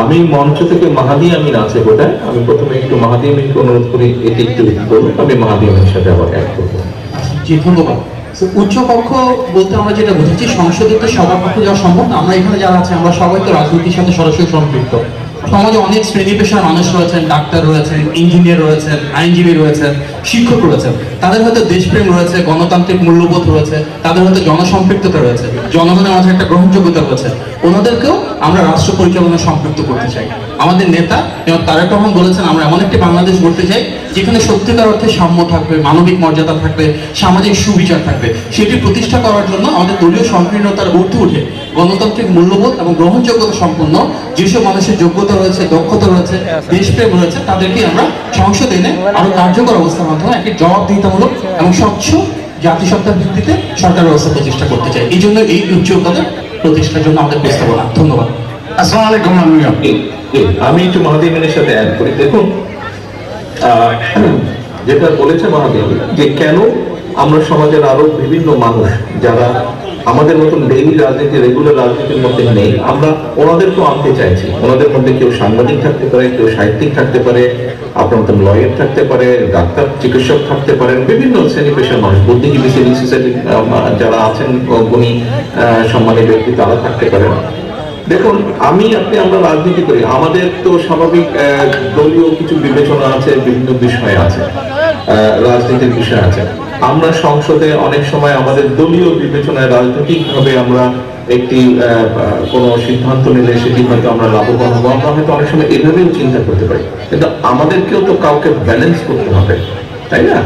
আমি মঞ্চ থেকে মাহাদি আমি নাচে বোধহয় আমি প্রথমে একটু মাহাদি আমিনকে অনুরোধ করি, এটি একটু বলুন আমি মাহাদি আমির সাথে আবার এক করব। জি, ধন্যবাদ। উচ্চ কক্ষ বলতে আমরা যেটা বুঝেছি, সংসদে তো সবার পক্ষে যাওয়া সম্ভব আমরা এখানে যারা আছে, আমরা সবাই তো রাজনীতির সাথে সরাসরি সম্পৃক্ত। সমাজে অনেক শ্রেণি পেশার মানুষ রয়েছেন, ডাক্তার রয়েছেন ইঞ্জিনিয়ার রয়েছেন, আইনজীবী রয়েছেন, শিক্ষক রয়েছেন। তাদের হয়তো দেশপ্রেম রয়েছে, গণতান্ত্রিক মূল্যবোধ রয়েছে, তাদের হয়তো জনসম্পৃক্ততা রয়েছে, জনগণের মাঝে একটা গ্রহণযোগ্যতা রয়েছে। ওনাদেরকেও আমরা রাষ্ট্র পরিচালনায় সম্পৃক্ত করতে চাই। আমাদের নেতা যেমন তারেক রহমান বলেছেন, আমরা এমন একটি বাংলাদেশ গড়তে চাই, যেখানে সত্যিকার অর্থে সাম্য থাকবে, মানবিক মর্যাদা থাকবে, সামাজিক সুবিচার থাকবে। সেটি প্রতিষ্ঠা করার জন্য আমাদের দলীয় সংকীর্ণতার ঊর্ধ্বে উঠে গণতান্ত্রিক মূল্যবোধ এবং গ্রহণযোগ্যতা সম্পন্ন যেসব মানুষের যোগ্যতা রয়েছে দক্ষতা রয়েছে দেশপ্রেম রয়েছে তাদেরকে আমরা সংসদে এনে আরও কার্যকর অবস্থার মাধ্যমে একটি জবাবদিহিতামূলক এবং স্বচ্ছ জাতিসত্তার ভিত্তিতে সরকার ব্যবস্থা প্রতিষ্ঠা করতে চাই। এই জন্য এই উচ্চ প্রতিষ্ঠার জন্য আমাদের প্রস্তাবনা ধন্যবাদ। আসসালামু আলাইকুম আমি একটু মাহাদি আমিনের সাথে অ্যাড করি। দেখুন যেটা বলেছে মাহাদি আমিন, যে কেন আমরা সমাজের আরও বিভিন্ন মানুষ যারা আমাদের মতন ডেইলি রাজনীতি রেগুলার রাজনীতির মধ্যে নেই আমরা ওনাদেরকেও আনতে চাইছি। ওনাদের মধ্যে কেউ সাংবাদিক থাকতে পারে কেউ সাহিত্যিক থাকতে পারে আপনার মতন লয়ার থাকতে পারে ডাক্তার চিকিৎসক থাকতে পারেন বিভিন্ন শ্রেণি পেশার মানুষ বুদ্ধিজীবী সিভিল সোসাইটি যারা আছেন গুণী আহ, সম্মানী ব্যক্তি তারা থাকতে পারেন দেখুন আমি আপনি আমরা রাজনীতি করি আমাদের তো স্বাভাবিক দলীয় কিছু বিবেচনা আছে বিভিন্ন বিষয় আছে রাজনীতির বিষয় আছে। আমরা সংসদে অনেক সময় আমাদের দলীয় বিবেচনায় রাজনৈতিক ভাবে আমরা একটি কোনো সিদ্ধান্ত নিলে সেটি হয়তো আমরা লাভবান হব। আমরা হয়তো অনেক সময় এভাবেও চিন্তা করতে পারি। কিন্তু আমাদেরকেও তো কাউকে ব্যালেন্স করতে হবে, তাই না?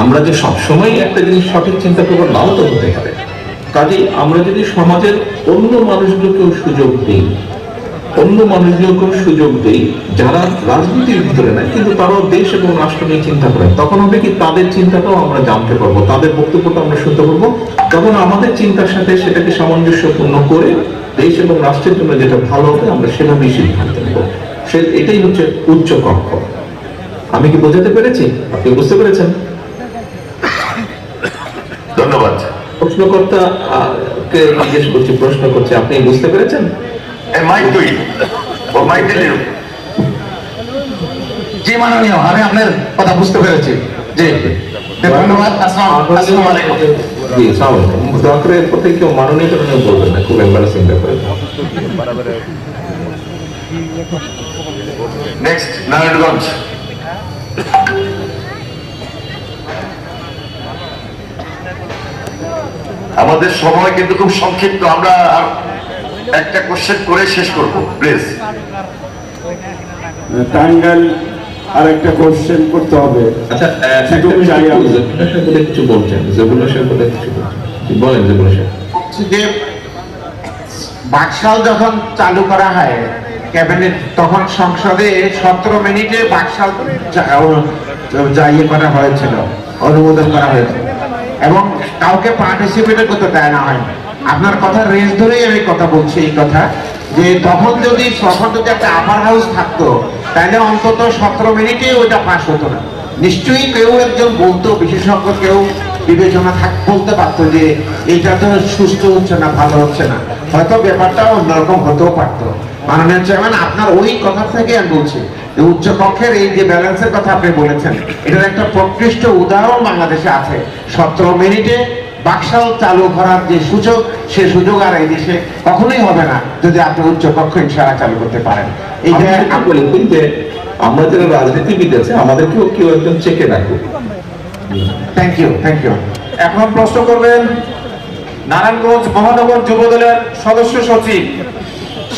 আমরা যে সবসময় একটা জিনিস সঠিক চিন্তা করব, নাও তো হতে পারে। কাজেই আমরা যদি সমাজের অন্য মানুষগুলোকেও সুযোগ দিই অন্য মানুষগুলোকেও সুযোগ দিই যারা রাজনীতির ভিতরে নাই কিন্তু তারাও দেশ এবং রাষ্ট্র নিয়ে চিন্তা করেন তখন হবে কি তাদের চিন্তাটাও আমরা জানতে পারব তাদের বক্তব্যটা আমরা শুনতে পারব। তখন আমাদের চিন্তার সাথে সেটাকে সামঞ্জস্যপূর্ণ করে দেশ এবং রাষ্ট্রের জন্য যেটা ভালো হবে আমরা সেভাবেই সিদ্ধান্ত নেব। সে এটাই হচ্ছে উচ্চ কক্ষ। আমি কি বোঝাতে পেরেছি? আপনি বুঝতে পেরেছেন? ধন্যবাদ। প্রশ্নকর্তা কে জিজ্ঞেস করছি প্রশ্ন করছে আপনি বুঝতে পেরেছেন? ও জি মাননীয় আমি আপনার কথা বুঝতে পেরেছি। জি। ধন্যবাদ। আসসালামু আলাইকুম। জি সালাম দয়া করে এরপর থেকে কেউ মাননীয় কারণে বলবেন না খুব এম্বারাসিং ব্যাপার নেক্সট নারায়ণগঞ্জ। আমাদের সময় কিন্তু খুব সংক্ষিপ্ত। আমরা একটা কোশ্চেন করে শেষ করব প্লিজ টাঙ্গাইল আরেকটা কোশ্চেন করতে হবে। আচ্ছা কিছু বলছেন সাহেব বোধহয় কিছু বলেন জেবুল্লাহ যে বাকশাল যখন চালু করা হয় ক্যাবিনেট তখন সংসদে সতেরো মিনিটে বাকশাল ইয়ে করা হয়েছিল অনুমোদন করা হয়েছিল। এবং কাউকে পার্টিসিপেট করতে দেয় না হয় আপনার কথা রেঞ্জ ধরেই আমি কথা বলছি এই কথা, যে তখন যদি তখন যদি একটা আপার হাউস থাকতো, তাহলে অন্তত সতেরো মিনিটে ওইটা পাস হতো না। নিশ্চয়ই কেউ একজন বলতো, বিশেষজ্ঞ কেউ বিবেচনা থাক, বলতে পারতো যে এটা তো সুস্থ হচ্ছে না, ভালো হচ্ছে না। হয়তো ব্যাপারটা অন্যরকম হতেও পারতো। মাননীয় চেয়ারম্যান আপনার ওই কথা থেকে আমি বলছি যে উচ্চ কক্ষের এই যে ব্যালেন্সের কথা আপনি বলেছেন, এটার একটা প্রকৃষ্ট উদাহরণ বাংলাদেশে আছে। সতেরো মিনিটে বাকশাল চালু করার যে সুযোগ সে সুযোগ আর এই দেশে কখনোই হবে না যদি আপনি উচ্চ কক্ষ ইনশাআল্লাহ চালু করতে পারেন। এই আমি যে যেটা বলেছি আমরা যারা রাজনীতিবিদ আছে আমাদেরকেও কেউ একজন চেকে রাখুক থ্যাংক ইউ থ্যাংক ইউ এখন প্রশ্ন করবেন নারায়ণগঞ্জ মহানগর যুব দলের সদস্য সচিব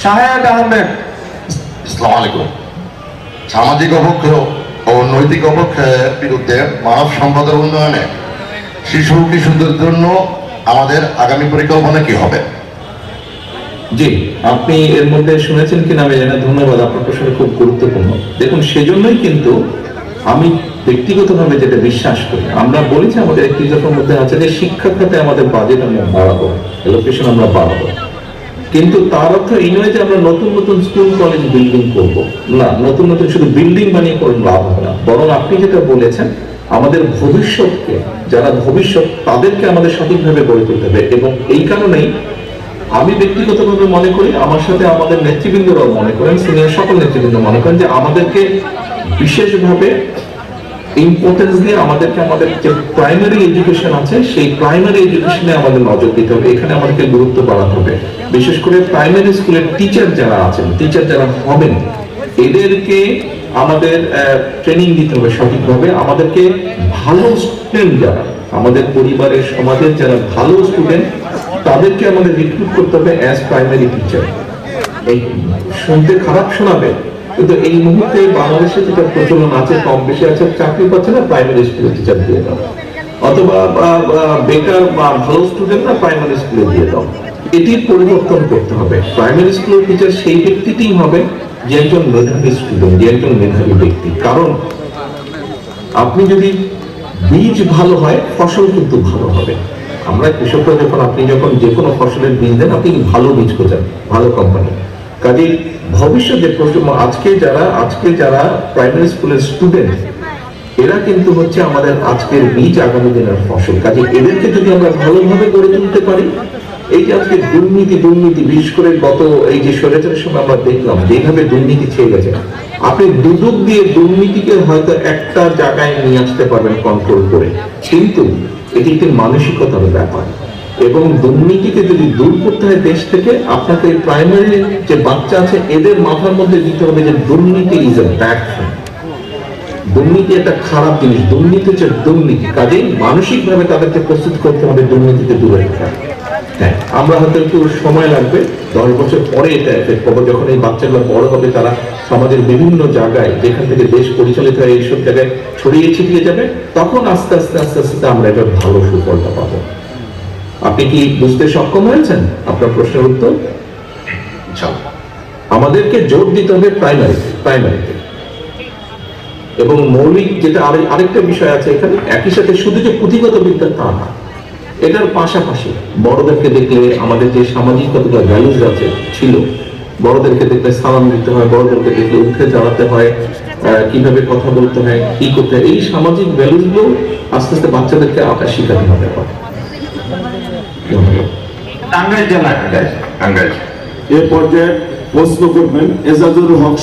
শাহেদ আহমেদ। আসসালামু আলাইকুম। সামাজিক অবক্ষ ও নৈতিক অবক্ষয়ের বিরুদ্ধে মানব সম্পদের উন্নয়নে শিশু কিশোরদের জন্য আমাদের আগামী পরিকল্পনা কি হবে? জি, আপনি এর মধ্যে শুনেছেন কিনা আমি জানি ধন্যবাদ, আপনার প্রশ্নটা খুব গুরুত্বপূর্ণ। দেখুন, সেজন্যই কিন্তু আমি ব্যক্তিগতভাবে যেটা বিশ্বাস করি, আমরা বলেছি আমাদের একটি দফার মধ্যে আছে যে শিক্ষা খাতে আমাদের বাজেট আমরা বাড়াবো এলোকেশন আমরা বাড়াবো। কিন্তু তার অর্থ এই নয় যে আমরা নতুন নতুন স্কুল কলেজ বিল্ডিং করব। না, নতুন নতুন শুধু বিল্ডিং বানিয়ে করে লাভ হবে না। বরং আপনি যেটা বলেছেন আমাদের ভবিষ্যৎকে, যারা ভবিষ্যৎ তাদেরকে আমাদের সঠিকভাবে গড়ে তুলতে হবে। এবং এই কারণেই আমি ব্যক্তিগতভাবে মনে করি, আমার সাথে আমাদের নেতৃবৃন্দরাও মনে করেন, সিনিয়র সকল নেতৃবৃন্দ মনে করেন, যে আমাদেরকে বিশেষভাবে ইম্পর্টেন্স দিয়ে আমাদেরকে আমাদের যে প্রাইমারি এডুকেশন আছে, সেই প্রাইমারি এডুকেশনে আমাদের নজর দিতে হবে। এখানে আমাদেরকে গুরুত্ব বাড়াতে হবে। বিশেষ করে প্রাইমারি স্কুলের টিচার যারা আছেন টিচার যারা হবেন, এদেরকে আমাদের ট্রেনিং দিতে হবে সঠিকভাবে। আমাদেরকে ভালো স্টুডেন্ট যারা, আমাদের পরিবারের, সমাজের যারা ভালো স্টুডেন্ট তাদেরকে আমাদের রিক্রুট করতে হবে অ্যাজ প্রাইমারি টিচার এই শুনতে খারাপ শোনাবে, কিন্তু এই মুহূর্তে বাংলাদেশে যেটা প্রচলন আছে, কম বেশি আছে, চাকরি পাচ্ছে না প্রাইমারি স্কুলে টিচার দিয়ে দাও। অথবা বেকার বা ভালো স্টুডেন্ট না প্রাইমারি স্কুলে দিয়ে দাও। এটির পরিবর্তন করতে হবে। প্রাইমারি স্কুলের টিচার সেই ব্যক্তিটিই হবে যে একজন মেধাবী স্টুডেন্ট যে একজন মেধাবী ব্যক্তি। কারণ আপনি যদি বীজ ভালো হয়, ফসল কিন্তু ভালো হবে। আমরা কৃষকরা যখন, আপনি যখন যে কোনো ফসলের বীজ দেন, আপনি ভালো বীজ খোঁজেন, ভালো কোম্পানি কাজে ভবিষ্যতে প্রজন্ম, আজকে যারা আজকে যারা প্রাইমারি স্কুলের স্টুডেন্ট এরা কিন্তু হচ্ছে আমাদের আজকের বীজ আগামী দিনের ফসল। কাজে এদেরকে যদি আমরা ভালোভাবে গড়ে তুলতে পারি এই যে আজকে দুর্নীতি দুর্নীতি, বিশেষ করে গত এই যে স্বৈরাচারের সময় আমরা দেখলাম যেভাবে দুর্নীতি ছেয়ে গেছে। আপনি দুদক দিয়ে দুর্নীতিকে হয়তো একটা জায়গায় নিয়ে আসতে পারবেন কন্ট্রোল করে। কিন্তু এটি একটি মানসিকতার ব্যাপার। এবং দুর্নীতিকে যদি দূর করতে হয় দেশ থেকে, আপনাকে প্রাইমারি যে বাচ্চা আছে, এদের মাথার মধ্যে দিতে হবে যে দুর্নীতি ইজ এ ব্যাড দুর্নীতি একটা খারাপ জিনিস। দুর্নীতি হচ্ছে দুর্নীতি। কাজেই মানসিকভাবে তাদেরকে প্রস্তুত করতে হবে দুর্নীতিতে দূরে থাকা হ্যাঁ। আমরা হয়তো একটু সময় লাগবে দশ বছর পরে এটা এফেক্ট পাবো। যখন এই বাচ্চাগুলো বড় হবে তারা সমাজের বিভিন্ন জায়গায় যেখান থেকে দেশ পরিচালিত হয় এইসব জায়গায় ছড়িয়ে ছিটিয়ে যাবে তখন আস্তে আস্তে আস্তে আস্তে আমরা এটার ভালো সুফলটা পাবো। আপনি কি বুঝতে সক্ষম হয়েছেন? আপনার প্রশ্নের উত্তর? আমাদেরকে জোর দিতে হবে প্রাইমারি প্রাইমারিতে এবং মৌলিক যেটা আরে- আরেকটা বিষয় আছে এখানে একই সাথে শুধু যে পুঁথিগত বিদ্যা তা না। এটার পাশাপাশি বড়দেরকে দেখলে আমাদের যে সামাজিক কতগুলো ভ্যালুজ আছে ছিল বড়দেরকে দেখলে সালাম দিতে হয় বড়দেরকে দেখলে উঠে দাঁড়াতে হয় কীভাবে কথা বলতে হয় কি করতে হয় এই সামাজিক ভ্যালুজগুলো আস্তে আস্তে বাচ্চাদেরকে আঁকা শিখাতে হবে। আবার। ধন্যবাদ টাঙ্গাইল জেলা টাঙ্গাইল এ পর্যায়ে প্রশ্ন করবেন এজাজুল হক